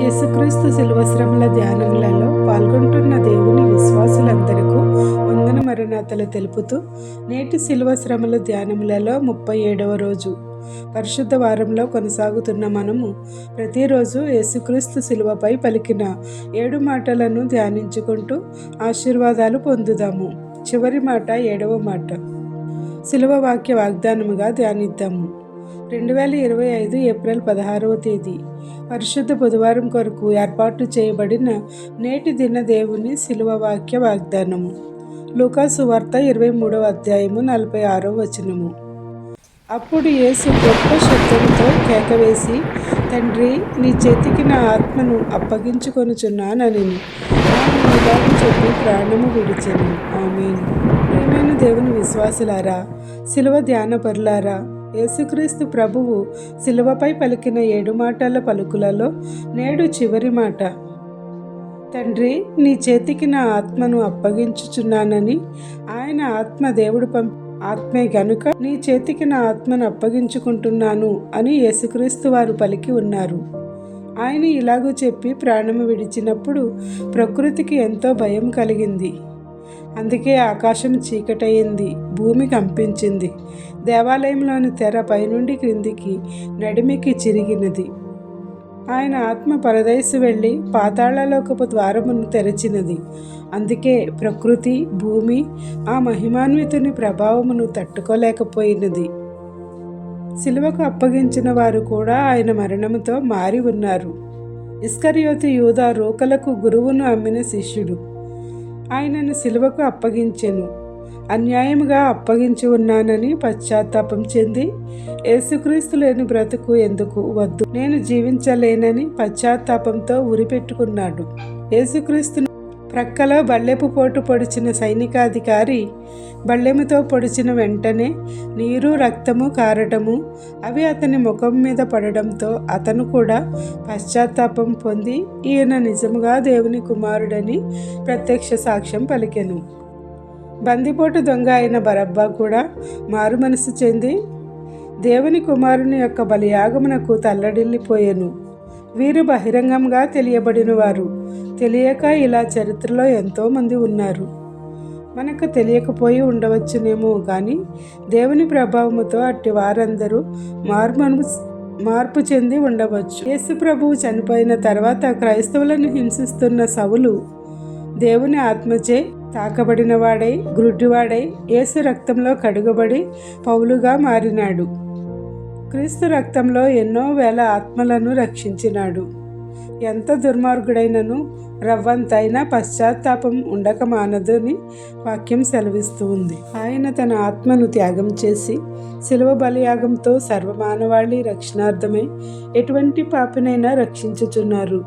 యేసుక్రీస్తు శిలువ శ్రమల ధ్యానములలో పాల్గొంటున్న దేవుని విశ్వాసులందరకు వందన మరణాతలు తెలుపుతూ నేటి శిలువ శ్రమల ధ్యానములలో ముప్పై ఏడవ రోజు. పరిశుద్ధ వారంలో కొనసాగుతున్న మనము ప్రతిరోజు యేసుక్రీస్తు శిలువపై పలికిన ఏడు మాటలను ధ్యానించుకుంటూ ఆశీర్వాదాలు పొందుదాము. చివరి మాట ఏడవ మాట. శిలువ వాక్య వాగ్దానముగా ధ్యానిద్దాము. రెండు వేల ఇరవై ఐదు ఏప్రిల్ పదహారవ తేదీ. పరిశుద్ధ బుధవారం కొరకు ఏర్పాటు చేయబడిన నేటి దిన దేవుని శిలువ వాక్య వాగ్దానము లూకాసు వార్త ఇరవై మూడవ అధ్యాయము నలభై ఆరో వచనము. అప్పుడు యేసు గొప్ప శబ్దంతో కేకవేసి తండ్రి నీ చేతికి నా ఆత్మను అప్పగించుకొనుచున్నానని ఆమె చెప్పి ప్రాణము విడిచెను. ఆమె ప్రియమైన దేవుని విశ్వాసులారా శిలువ ధ్యానపరులారా యేసుక్రీస్తు ప్రభువు శిలువపై పలికిన ఏడు మాటల పలుకులలో నేడు చివరి మాట. తండ్రి నీ చేతికి నా ఆత్మను అప్పగించుచున్నానని ఆయన ఆత్మ దేవుడు పంపి ఆత్మే గనుక నీ చేతికి నా ఆత్మను అప్పగించుకుంటున్నాను అని యేసుక్రీస్తు వారు పలికి ఉన్నారు. ఆయన ఇలాగూ చెప్పి ప్రాణము విడిచినప్పుడు ప్రకృతికి ఎంతో భయం కలిగింది. అందుకే ఆకాశం చీకటయింది భూమి కంపించింది. దేవాలయంలోని తెర పైనుండి క్రిందికి నడిమికి చిరిగినది. ఆయన ఆత్మ పరదేశి వెళ్ళి పాతాళలోకపు ద్వారమును తెరచినది. అందుకే ప్రకృతి భూమి ఆ మహిమాన్వితుని ప్రభావమును తట్టుకోలేకపోయినది. శిలువకు అప్పగించిన వారు కూడా ఆయన మరణముతో మారి ఉన్నారు. ఇస్కరియోతి యూద రోకలకు గురువును అమ్మిన శిష్యుడు. ఆయనను సిలువకు అప్పగించెను. అన్యాయముగా అప్పగించి ఉన్నానని పశ్చాత్తాపం చెంది యేసుక్రీస్తు లేని బ్రతుకు ఎందుకు వద్దు? నేను జీవించలేనని పశ్చాత్తాపంతో ఉరిపెట్టుకున్నాడు. యేసుక్రీస్తు ప్రక్కలో బల్లెపు పోటు పొడిచిన సైనికాధికారి బళ్ళెముతో పొడిచిన వెంటనే నీరు రక్తము కారటము అవి అతని ముఖం మీద పడడంతో అతను కూడా పశ్చాత్తాపం పొంది ఈయన నిజముగా దేవుని కుమారుడని ప్రత్యక్ష సాక్ష్యం పలికెను. బందిపోటు దొంగ అయిన బరబ్బా కూడా మారు మనసు చెంది దేవుని కుమారుని యొక్క బలియాగమునకు తల్లడిల్లిపోయెను. వీరు బహిరంగంగా తెలియబడినవారు. తెలియక ఇలా చరిత్రలో ఎంతోమంది ఉన్నారు. మనకు తెలియకపోయి ఉండవచ్చునేమో కానీ దేవుని ప్రభావముతో అట్టి వారందరూ మార్మను మార్పు చెంది ఉండవచ్చు. యేసు ప్రభువు చనిపోయిన తర్వాత క్రైస్తవులను హింసిస్తున్న సవులు దేవుని ఆత్మచే తాకబడినవాడై గ్రుడ్డివాడై యేసు రక్తంలో కడుగబడి పౌలుగా మారినాడు. క్రీస్తు రక్తంలో ఎన్నో వేల ఆత్మలను రక్షించినాడు. ఎంత దుర్మార్గుడైనను రవ్వంతైనా పశ్చాత్తాపం ఉండక మానదని వాక్యం సెలవిస్తూ ఉంది ఆయన తన ఆత్మను త్యాగం చేసి శిలువ బలియాగంతో సర్వమానవాళి రక్షణార్థమై ఎటువంటి పాపినైనా రక్షించుచున్నారు.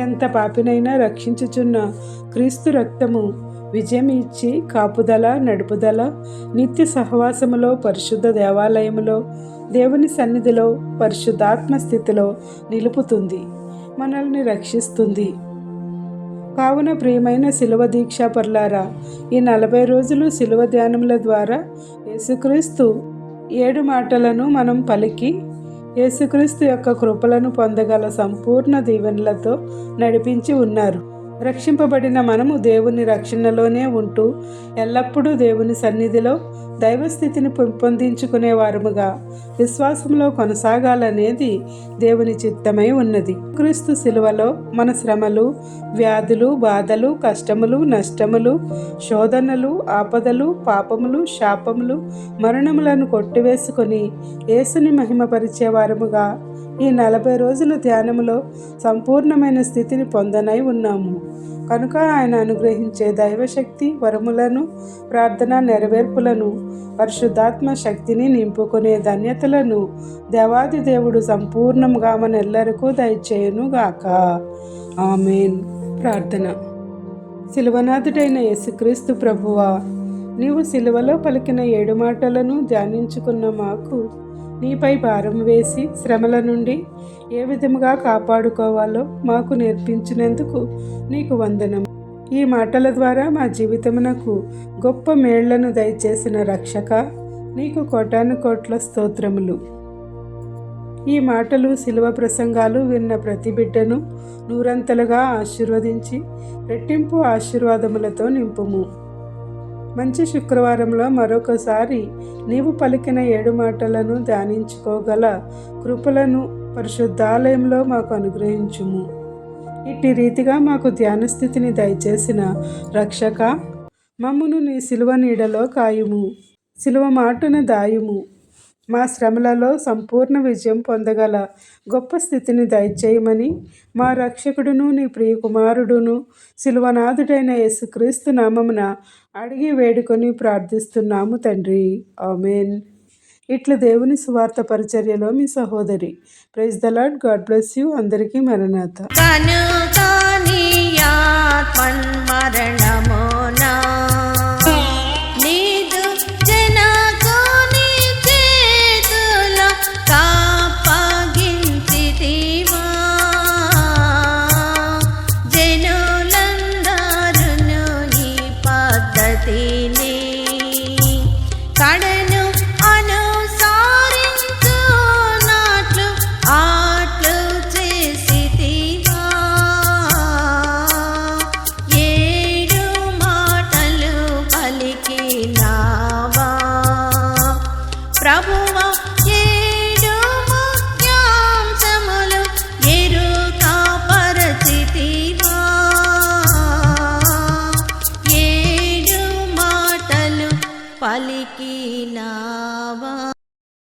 ఎంత పాపినైనా రక్షించుచున్న క్రీస్తు రక్తము విజయం ఇచ్చి కాపుదల నడుపుదల నిత్య సహవాసములో పరిశుద్ధ దేవాలయములో దేవుని సన్నిధిలో పరిశుద్ధాత్మ స్థితిలో నిలుపుతుంది మనల్ని రక్షిస్తుంది. కావున ప్రియమైన శిలువ దీక్ష పర్లారా ఈ నలభై రోజులు శిలువ ధ్యానముల ద్వారా యేసుక్రీస్తు ఏడు మాటలను మనం పలికి యేసుక్రీస్తు యొక్క కృపలను పొందగల సంపూర్ణ దీవెనలతో నడిపించి ఉన్నారు. రక్షింపబడిన మనము దేవుని రక్షణలోనే ఉంటూ ఎల్లప్పుడూ దేవుని సన్నిధిలో దైవస్థితిని పెంపొందించుకునే వారముగా విశ్వాసంలో కొనసాగాలనేది దేవుని చిత్తమై ఉన్నది. క్రీస్తు శిలువలో మన శ్రమలు వ్యాధులు బాధలు కష్టములు నష్టములు శోధనలు ఆపదలు పాపములు శాపములు మరణములను కొట్టివేసుకొని యేసుని మహిమపరిచే వారముగా ఈ నలభై రోజుల ధ్యానములో సంపూర్ణమైన స్థితిని పొందనై ఉన్నాము. కనుక ఆయన అనుగ్రహించే దైవశక్తి వరములను ప్రార్థన నెరవేర్పులను పరిశుద్ధాత్మ శక్తిని నింపుకునే ధన్యతలను దేవాది దేవుడు సంపూర్ణంగా మనెల్లరికూ దయచేయును గాక ఆమెన్. ప్రార్థన. శిలువనాథుడైన యేసుక్రీస్తు ప్రభువా నీవు శిలువలో పలికిన ఏడు మాటలను ధ్యానించుకున్న మాకు నీపై భారం వేసి శ్రమల నుండి ఏ విధముగా కాపాడుకోవాలో మాకు నేర్పించినందుకు నీకు వందనం. ఈ మాటల ద్వారా మా జీవితమునకు గొప్ప మేళ్ళను దయచేసిన రక్షక నీకు కోటాను కోట్ల స్తోత్రములు. ఈ మాటలు శిలువ ప్రసంగాలు విన్న ప్రతి బిడ్డను నూరంతలుగా ఆశీర్వదించి రెట్టింపు ఆశీర్వాదములతో నింపుము. మంచి శుక్రవారంలో మరొకసారి నీవు పలికిన ఏడు మాటలను ధ్యానించుకోగల కృపలను పరిశుద్ధాలయంలో మాకు అనుగ్రహించుము. ఇట్టి రీతిగా మాకు ధ్యాన స్థితిని దయచేసిన రక్షక మమ్మును నీ సిలువ నీడలో కాయుము. సిలువ మాటున దాయుము. మా శ్రమలలో సంపూర్ణ విజయం పొందగల గొప్ప స్థితిని దయచేయమని మా రక్షకుడును నీ ప్రియ కుమారుడును యేసుక్రీస్తు నామమున అడిగి వేడుకొని ప్రార్థిస్తున్నాము తండ్రి. ఆమెన్. ఇట్లా దేవుని సువార్త పరిచర్యలో మీ సహోదరి. Praise the Lord God bless you. అందరికీ మరణాత. మరణము